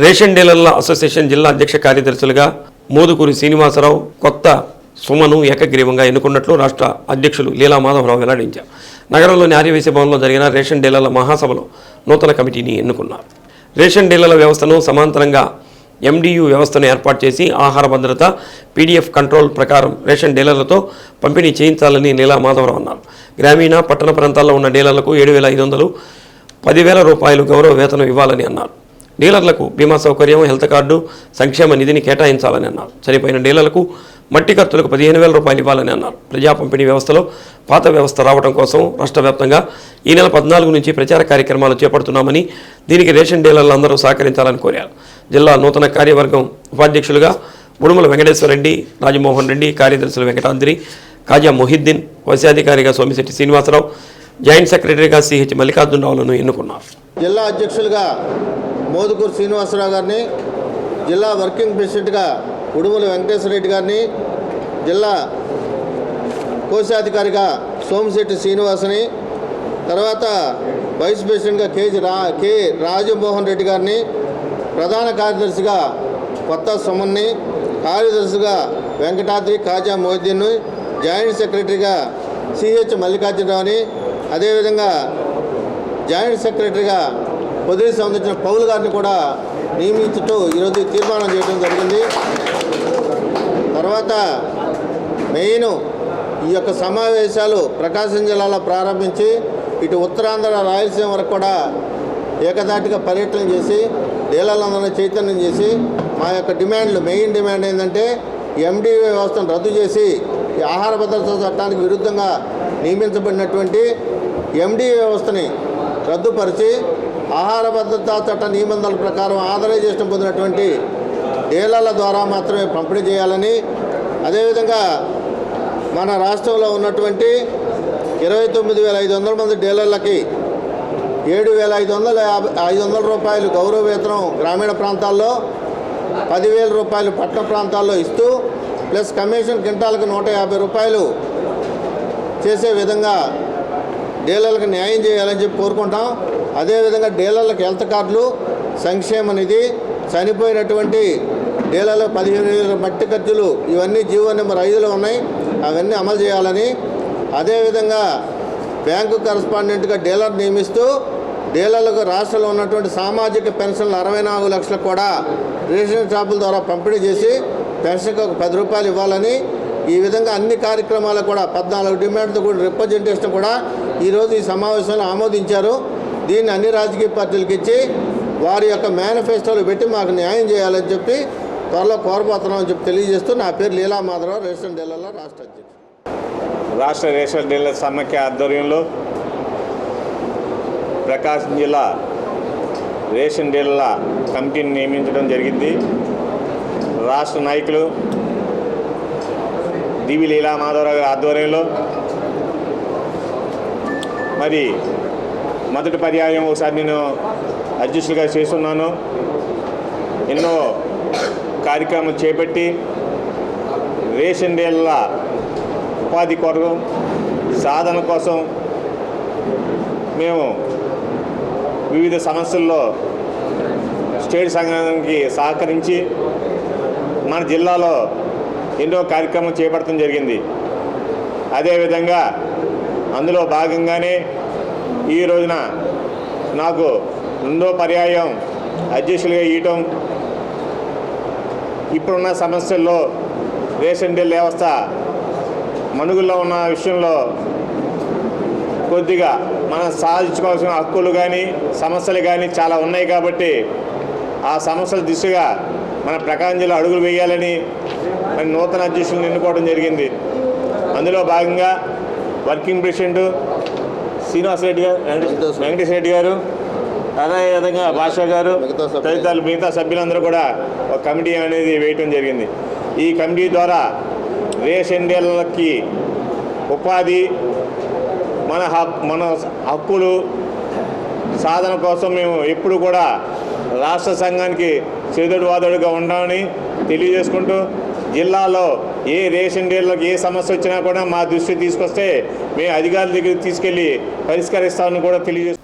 Ration డీలర్ల association జిల్లా అధ్యక్ష కార్యదర్శులుగా మోదుకూరి శ్రీనివాసరావు కొత్త సుమను ఏకగ్రీవంగా ఎన్నుకున్నట్లు రాష్ట్ర అధ్యక్షులు లీలా మాధవరావు వెల్లడించారు. నగరంలోని ఆర్యవేశ భవన్లో జరిగిన రేషన్ డీలర్ల మహాసభలో నూతన కమిటీని ఎన్నుకున్నారు. రేషన్ డీలర్ల వ్యవస్థను సమాంతరంగా ఎండియు వ్యవస్థను ఏర్పాటు చేసి ఆహార భద్రత పీడీఎఫ్ కంట్రోల్ ప్రకారం రేషన్ డీలర్లతో పంపిణీ చేయించాలని లీలా మాధవరావు అన్నారు. గ్రామీణ పట్టణ ప్రాంతాల్లో ఉన్న డీలర్లకు ఏడు వేల ఐదు వందలు పదివేల రూపాయలు గౌరవ వేతనం ఇవ్వాలని అన్నారు. డీలర్లకు బీమా సౌకర్యం హెల్త్ కార్డు సంక్షేమ నిధిని కేటాయించాలని అన్నారు. చనిపోయిన డీలర్లకు మట్టి ఖర్చులకు పదిహేను వేల రూపాయలు ఇవ్వాలని అన్నారు. ప్రజా పంపిణీ వ్యవస్థలో పాత వ్యవస్థ రావడం కోసం రాష్ట్ర వ్యాప్తంగా ఈ నెల పద్నాలుగు నుంచి ప్రచార కార్యక్రమాలు చేపడుతున్నామని దీనికి రేషన్ డీలర్లు అందరూ సహకరించాలని కోరారు. జిల్లా నూతన కార్యవర్గం ఉపాధ్యక్షులుగా ఉడుమల వెంకటేశ్వరరెడ్డి రాజమోహన్ రెడ్డి కార్యదర్శులు వెంకటాద్రి కాజా మొహిద్దీన్ వ్యవసాయాధికారిగా సోమిశెట్టి శ్రీనివాసరావు జాయింట్ సెక్రటరీగా సిహెచ్ మల్లికార్జునరావులను ఎన్నుకున్నారు. జిల్లా అధ్యక్షులుగా మోదుకూరు శ్రీనివాసరావు గారిని జిల్లా వర్కింగ్ ప్రెసిడెంట్గా ఉడుమల వెంకటేశ్వర రెడ్డి గారిని జిల్లా కోశాధికారిగా సోమశెట్టి శ్రీనివాసని తర్వాత వైస్ ప్రెసిడెంట్గా కేజీ రా కె రాజమోహన్ రెడ్డి గారిని ప్రధాన కార్యదర్శిగా కొత్త సుమన్ని కార్యదర్శిగా వెంకటాద్రి కాజా మొహిద్దీన్ను జాయింట్ సెక్రటరీగా సిహెచ్ మల్లికార్జునరావుని అదేవిధంగా జాయింట్ సెక్రటరీగా పొదిలి సంబంధించిన పౌల్ గారిని కూడా నియమించుతూ ఈరోజు తీర్మానం చేయడం జరిగింది. తర్వాత మెయిన్ ఈ యొక్క సమావేశాలు ప్రకాశం జిల్లాలో ప్రారంభించి ఇటు ఉత్తరాంధ్ర రాయలసీమ వరకు కూడా ఏకదాటిగా పర్యటన చేసి డీలర్లందరినీ చైతన్యం చేసి మా యొక్క డిమాండ్లు మెయిన్ డిమాండ్ ఏంటంటే ఎండి వ్యవస్థను రద్దు చేసి ఈ ఆహార భద్రతా చట్టానికి విరుద్ధంగా నియమించబడినటువంటి ఎండి వ్యవస్థని రద్దుపరిచి ఆహార భద్రతా చట్ట నిబంధనల ప్రకారం ఆథరైజేషన్ పొందినటువంటి డీలర్ల ద్వారా మాత్రమే పంపిణీ చేయాలని అదేవిధంగా మన రాష్ట్రంలో ఉన్నటువంటి ఇరవై తొమ్మిది వేల ఐదు వందల మంది డీలర్లకి ఏడు వేల ఐదు వందల యాభై ఐదు వందల రూపాయలు గౌరవ వేతనం గ్రామీణ ప్రాంతాల్లో పదివేల రూపాయలు పట్టణ ప్రాంతాల్లో ఇస్తూ ప్లస్ కమిషన్ క్వింటాలకు నూట యాభై రూపాయలు చేసే విధంగా డీలర్లకు న్యాయం చేయాలని చెప్పి కోరుకుంటాం. అదేవిధంగా డీలర్లకు హెల్త్ కార్డులు సంక్షేమ నిధి చనిపోయినటువంటి డీలర్లు పదిహేను వేల మట్టి ఖర్చులు ఇవన్నీ జీవో నెంబర్ ఐదులో ఉన్నాయి. అవన్నీ అమలు చేయాలని అదేవిధంగా బ్యాంకు కరస్పాండెంట్గా డీలర్ నియమిస్తూ డీలర్లకు రాష్ట్రంలో ఉన్నటువంటి సామాజిక పెన్షన్లు అరవై నాలుగు లక్షలకు కూడా రేషన్ షాపుల ద్వారా పంపిణీ చేసి పెన్షన్కి ఒక పది రూపాయలు ఇవ్వాలని ఈ విధంగా అన్ని కార్యక్రమాలు కూడా పద్నాలుగు డిమాండ్తో కూడా రిప్రజెంటేషన్ కూడా ఈరోజు ఈ సమావేశంలో ఆమోదించారు. దీన్ని అన్ని రాజకీయ పార్టీలకు ఇచ్చి వారి యొక్క మేనిఫెస్టోలు పెట్టి మాకు న్యాయం చేయాలని చెప్పి త్వరలో కోరబోతున్నామని చెప్పి తెలియజేస్తూ నా పేరు లీలా మాధవరావు రేషన్ డీలర్ల రాష్ట్ర అధ్యక్షుడు. రాష్ట్ర రేషన్ డీలర్ సమాఖ్య ఆధ్వర్యంలో ప్రకాశం జిల్లా రేషన్ డీలర్ల కమిటీని నియమించడం జరిగింది. రాష్ట్ర నాయకులు డివి లీలా మాధవరావు గారి ఆధ్వర్యంలో. మరి మొదటి పర్యాయం ఒకసారి నేను అధ్యక్షులుగా చేస్తున్నాను. ఎన్నో కార్యక్రమాలు చేపట్టి రేషన్ డీలర్ల ఉపాధి కొరకు సాధన కోసం మేము వివిధ సమస్యల్లో స్టేట్ సంఘానికి సహకరించి మన జిల్లాలో ఎన్నో కార్యక్రమం చేపట్టడం జరిగింది. అదేవిధంగా అందులో భాగంగానే ఈ రోజున నాకు రెండో పర్యాయం అధ్యక్షులుగా ఇవ్వటం ఇప్పుడున్న సమస్యల్లో రేషన్ డీల్ వ్యవస్థ మనుగుల్లో ఉన్న విషయంలో కొద్దిగా మనం సాధించుకోవాల్సిన హక్కులు కానీ సమస్యలు కానీ చాలా ఉన్నాయి కాబట్టి ఆ సమస్యల దిశగా మన ప్రకాశం జిల్లా అడుగులు వేయాలని మన నూతన అధ్యక్షులను ఎన్నుకోవడం జరిగింది. అందులో భాగంగా వర్కింగ్ ప్రెసిడెంట్ శ్రీనివాసరెడ్డి గారు వెంకటేశ్వర వెంకటేశ్వర రెడ్డి గారు అదేవిధంగా భాష గారు. తదితరులు మిగతా సభ్యులందరూ కూడా ఒక కమిటీ అనేది వేయటం జరిగింది. ఈ కమిటీ ద్వారా రేషన్ డీలర్లకి ఉపాధి మన హక్ మన హక్కులు సాధన కోసం మేము ఎప్పుడు కూడా రాష్ట్ర సంఘానికి చేదుడు వాదోడుగా ఉండాలని తెలియజేసుకుంటూ జిల్లాలో ఏ రేషన్ డీలర్లకు ఏ సమస్య వచ్చినా కూడా మా దృష్టి తీసుకొస్తే మేము అధికారుల దగ్గరికి తీసుకెళ్ళి పరిష్కరిస్తామని కూడా తెలియజేస్తాం